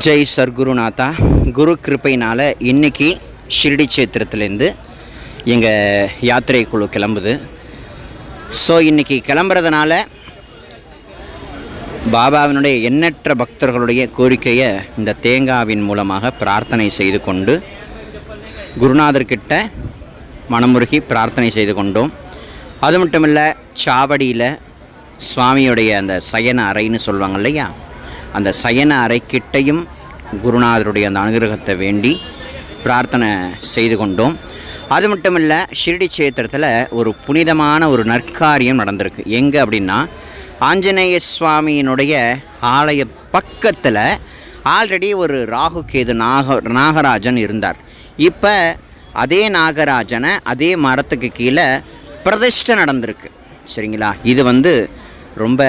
ஜெய் சர்க்குருநாதா குரு கிருப்பையினால் இன்னைக்கு ஷிரடி சேத்திரத்துலேருந்து எங்கள் யாத்திரை குழு கிளம்புது. ஸோ இன்றைக்கி கிளம்புறதுனால பாபாவினுடைய எண்ணற்ற பக்தர்களுடைய கோரிக்கையை இந்த தேங்காவின் மூலமாக பிரார்த்தனை செய்து கொண்டு குருநாதர்கிட்ட மனமுருகி பிரார்த்தனை செய்து கொண்டோம். அது மட்டும் இல்லை சாவடியில் சுவாமியுடைய அந்த சயன அறைன்னு சொல்லுவாங்க இல்லையா? அந்த சயன அறைக்கிட்டையும் குருநாதருடைய அந்த அனுகிரகத்தை வேண்டி பிரார்த்தனை செய்து கொண்டோம். அது மட்டும் இல்லை ஷிரடி சேத்திரத்தில் ஒரு புனிதமான ஒரு நற்காரியம் நடந்திருக்கு. எங்கே அப்படின்னா ஆஞ்சநேய சுவாமியினுடைய ஆலய பக்கத்தில் ஆல்ரெடி ஒரு ராகு கேது நாக நாகராஜன் இருந்தார். இப்போ அதே நாகராஜனை அதே மரத்துக்கு கீழே பிரதிஷ்டை நடந்திருக்கு. சரிங்களா? இது வந்து ரொம்ப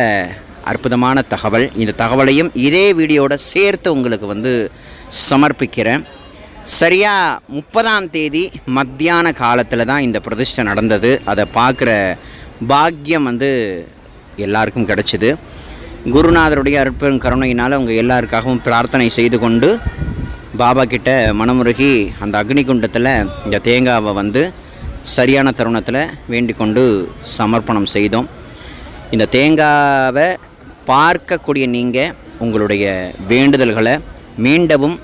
அற்புதமான தகவல். இந்த தகவலையும் இதே வீடியோட சேர்த்து உங்களுக்கு வந்து சமர்ப்பிக்கிறேன். சரியாக முப்பதாம் தேதி மத்தியான காலத்தில் தான் இந்த பிரதிஷ்டை நடந்தது. அதை பார்க்குற பாக்கியம் வந்து எல்லாருக்கும் கிடச்சிது. குருநாதருடைய அற்பெரும் கருணையினால் அவங்க எல்லாருக்காகவும் பிரார்த்தனை செய்து கொண்டு பாபா கிட்ட மனமுருகி அந்த அக்னி குண்டத்தில் இந்த தேங்காவை வந்து சரியான தருணத்தில் வேண்டிக் கொண்டு சமர்ப்பணம் செய்தோம். இந்த தேங்காவை பார்க்கக்கூடிய நீங்கள் உங்களுடைய வேண்டுதல்களை மீண்டவும்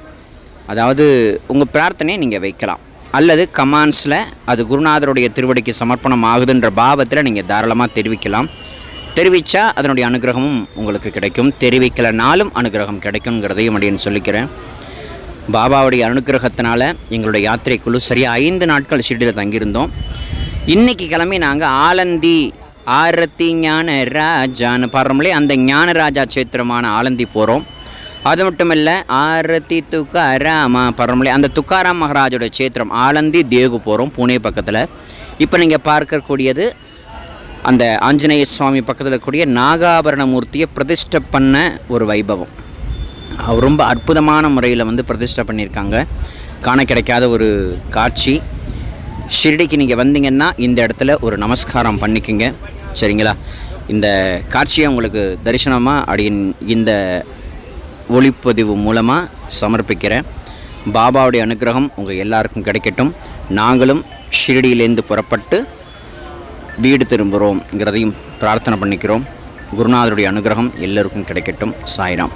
அதாவது உங்கள் பிரார்த்தனையை நீங்கள் வைக்கலாம். அல்லது கமான்ஸில் அது குருநாதருடைய திருவடிக்கு சமர்ப்பணம் ஆகுதுன்ற பாவத்தில் நீங்கள் தாராளமாக தெரிவிக்கலாம். தெரிவித்தா அதனுடைய அனுகிரகமும் உங்களுக்கு கிடைக்கும். தெரிவிக்கலைனாலும் அனுகிரகம் கிடைக்குங்கிறதையும் அப்படின்னு சொல்லிக்கிறேன். பாபாவுடைய அனுகிரகத்தினால எங்களுடைய யாத்திரை குழு சரியாக ஐந்து நாட்கள் ஷீட்டில் தங்கியிருந்தோம். இன்றைக்கி கிளம்பி நாங்கள் ஆலந்தி ஆரத்தி ஞான ராஜான்னு பாடுறோம்லே அந்த ஞான ராஜா சேத்திரமான ஆலந்தி போகிறோம் அது மட்டும் இல்லை ஆரத்தி துக்காராமா பாடுறோம்லே அந்த துக்காராம் மகாராஜோட சேத்திரம் ஆலந்தி தேகு போகிறோம் புனே பக்கத்தில். இப்போ நீங்கள் பார்க்கக்கூடியது அந்த ஆஞ்சநேய சுவாமி பக்கத்தில் இருக்கக்கூடிய நாகாபரண மூர்த்தியை பிரதிஷ்டை பண்ண ஒரு வைபவம். அவர் ரொம்ப அற்புதமான முறையில் வந்து பிரதிஷ்டை பண்ணியிருக்காங்க. காண கிடைக்காத ஒரு காட்சி. ஷிரடிக்கு நீங்கள் வந்தீங்கன்னா இந்த இடத்துல ஒரு நமஸ்காரம் பண்ணிக்கோங்க. சரிங்களா? இந்த காட்சியை உங்களுக்கு தரிசனமாக அப்படின் இந்த ஒளிப்பதிவு மூலமாக சமர்ப்பிக்கிறேன். பாபாவுடைய அனுகிரகம் உங்கள் எல்லாருக்கும் கிடைக்கட்டும். நாங்களும் ஷிரடியிலேருந்து புறப்பட்டு வீடு திரும்புகிறோம்ங்கிறதையும் பிரார்த்தனை பண்ணிக்கிறோம். குருநாதருடைய அனுகிரகம் எல்லோருக்கும் கிடைக்கட்டும். சாய்ராம்.